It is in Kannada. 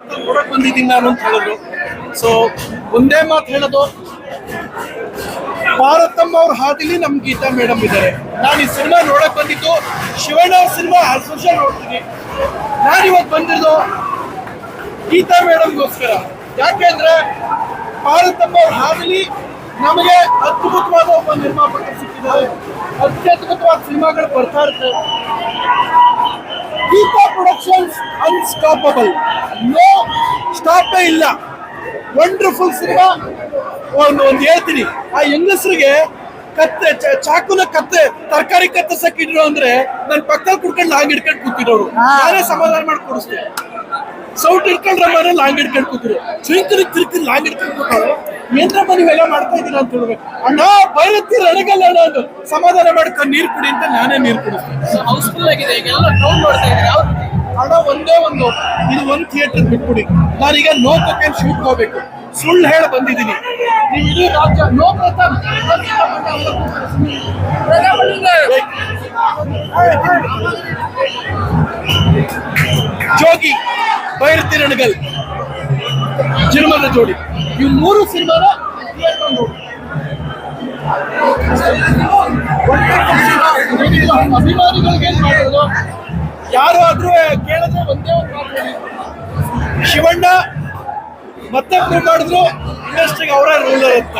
ನೋಡಕ್ ಬಂದಿದ್ದೀನಿ ನಾನು ಅಂತ ಹೇಳಿದ್ರು. ಸೊ ಒಂದೇ ಮಾತು ಹೇಳೋದು, ಭಾರತಮ್ಮ ಅವ್ರ ಹಾದಿಲಿ ನಮ್ ಗೀತಾ ಮೇಡಮ್ ಇದ್ದಾರೆ. ನಾನು ಈ ಸಿನಿಮಾ ನೋಡಕ್ ಬಂದಿದ್ದು ಶಿವಣ್ಣ ಸಿನಿಮಾ ಹತ್ತು ವರ್ಷ ನೋಡ್ತೀನಿ. ನಾನು ಇವತ್ತು ಬಂದಿರೋದು ಗೀತಾ ಮೇಡಮ್ಗೋಸ್ಕರ. ಯಾಕೆಂದ್ರೆ ಭಾರತಮ್ಮ ಅವ್ರ ಹಾದಿಲಿ ನಮಗೆ ಅದ್ಭುತವಾದ ಒಬ್ಬ ನಿರ್ಮಾಪಕ ಸಿಕ್ಕಿದ್ದಾರೆ. ಅತ್ಯದ್ಭುತವಾದ ಸಿನಿಮಾಗಳು ಬರ್ತಾ ಪ್ರೊಡಕ್ಷನ್ಸ್ ಅನ್ಸ್ಟಾಪಬಲ್ ನೋ ಸ್ಟಾಪೇ ಇಲ್ಲ. ವಂಡರ್ಫುಲ್ ಸಿನಿಮಾ ಒಂದು ಒಂದು ಹೇಳ್ತೀನಿ. ಆ ಹೆಂಗಸರಿಗೆ ಕತ್ತೆ ಚ- ಚಾಕುನ ಕತ್ತೆ ತರಕಾರಿ ಕತ್ತರ್ಸಕ್ ಇಡ್ರು ಅಂದ್ರೆ ನನ್ ಪಕ್ಕದಲ್ಲಿ ಕುಡ್ಕೊಂಡು ಲಾಂಗ್ ಹಿಡ್ಕೊಂಡು ಕೂತಿರೋರು. ನಾನೇ ಸಮಾಧಾನ ಮಾಡಿ ಕೊಡಿಸ್ತೀನಿ ಸೌಟ್ ಹಿಡ್ಕೊಂಡ್ರೆ ಮನೆ ಲಾಂಗ್ ಹಿಡ್ಕೊಂಡು ಕೂತಿರು ಚಿಂಕರಿ ತಿರ್ಕಿ ಲಾಂಗ್ ಹಿಡ್ಕೊಂಡು ಏನ್ರ ಮನೆ ನೀವೆಲ್ಲ ಮಾಡ್ತಾ ಇದ್ದೀರಾ ಅಂತ ಹೇಳ್ಬೇಕು. ಅಣ್ಣ ಬೈರತ್ತಿ ರಣಗಲ್ಲ ಅಣ್ಣ ಅಂದು. ಸಮಾಧಾನ ಮಾಡ್ಕೊಂಡು ನೀರು ಕುಡಿ ಅಂತ ನಾನೇ ನೀರು ಕುಡಿಸ್ತೀನಿ ಹೌಸ್ಫುಲ್ ಆಗಿದೆ. ಈಗ ಎಲ್ಲ ಟೌನ್ ನೋಡ್ತಾ ಇದ್ದಾರೆ. ಇದು ಒಂದು ಥಿಯೇಟರ್ ಬಿಟ್ಬಿಡಿ. ನಾನೀಗ ನೋ ಕೊಕೇನ್ ಶೂಟ್ ಹೋಗ್ಬೇಕು ಸುಳ್ಳು ಹೇಳಿ ಬಂದಿದ್ದೀನಿ. ನೀವು ಇಡೀ ರಾಜ್ಯ ನೋ ಪ್ರತಾಪ್ ಜೋಗಿ ಬೈರತಿ ರಣಗಲ್ ಸಿನಿಮಾದ ಜೋಡಿ. ಈ ಮೂರು ಸಿನಿಮಾನ ನೋಡಿ. ಅಭಿಮಾನಿಗಳಿಗೆ ಏನ್ ಮಾಡೋದು ಯಾರು ಆದ್ರೂ ಕೇಳಿದ್ರೆ ಒಂದೇ ಒಂದು ಮಾತು. ಶಿವಣ್ಣ ಮತ್ತೆ ಪ್ರೂವ್ ಮಾಡಿದ್ರು ಇಂಡಸ್ಟ್ರಿಗೆ ಅವರ ರೂಲರ್ ಅಂತ.